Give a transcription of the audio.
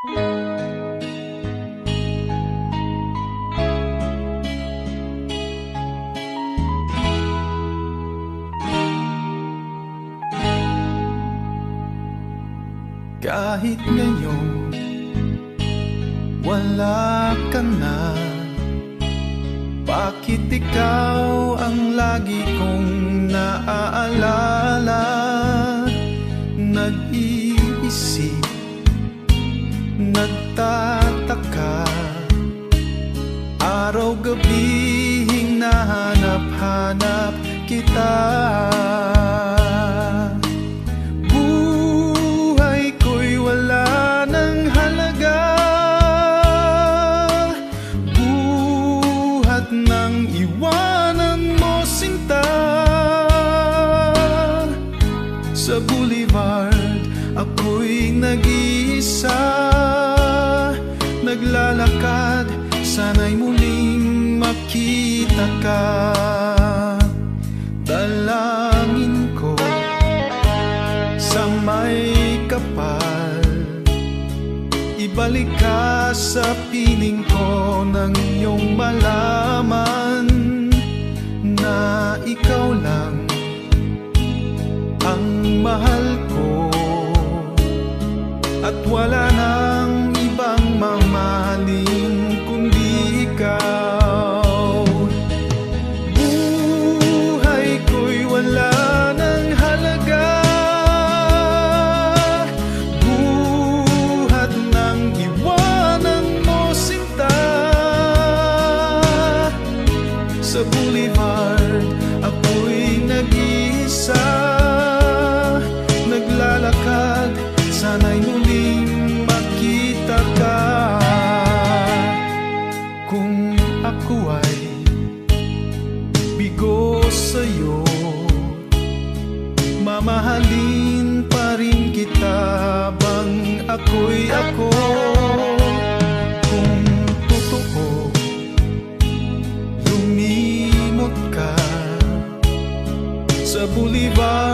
Kahit ngayon Wala ka na. Bakit ikaw ang lagi kong naaalala? Nag-iisip Nagtataka. Araw-gabi hinahanap-hanap kita. Buhay ko'y wala ng halaga. Buhat ng iwanan mo sinta. Sa boulevard ako'y nag-iisa Naglalakad sana'y muling makita ka. Dalangin ko sa may kapal Ibalik ka sa piling ko nang iyong malaman Na ikaw lang ang mahal ko. At wala bigo sa'yo. Mamahalin pa rin kita bang ako'y ako? Kung totoo, lumimot ka Sa boulevard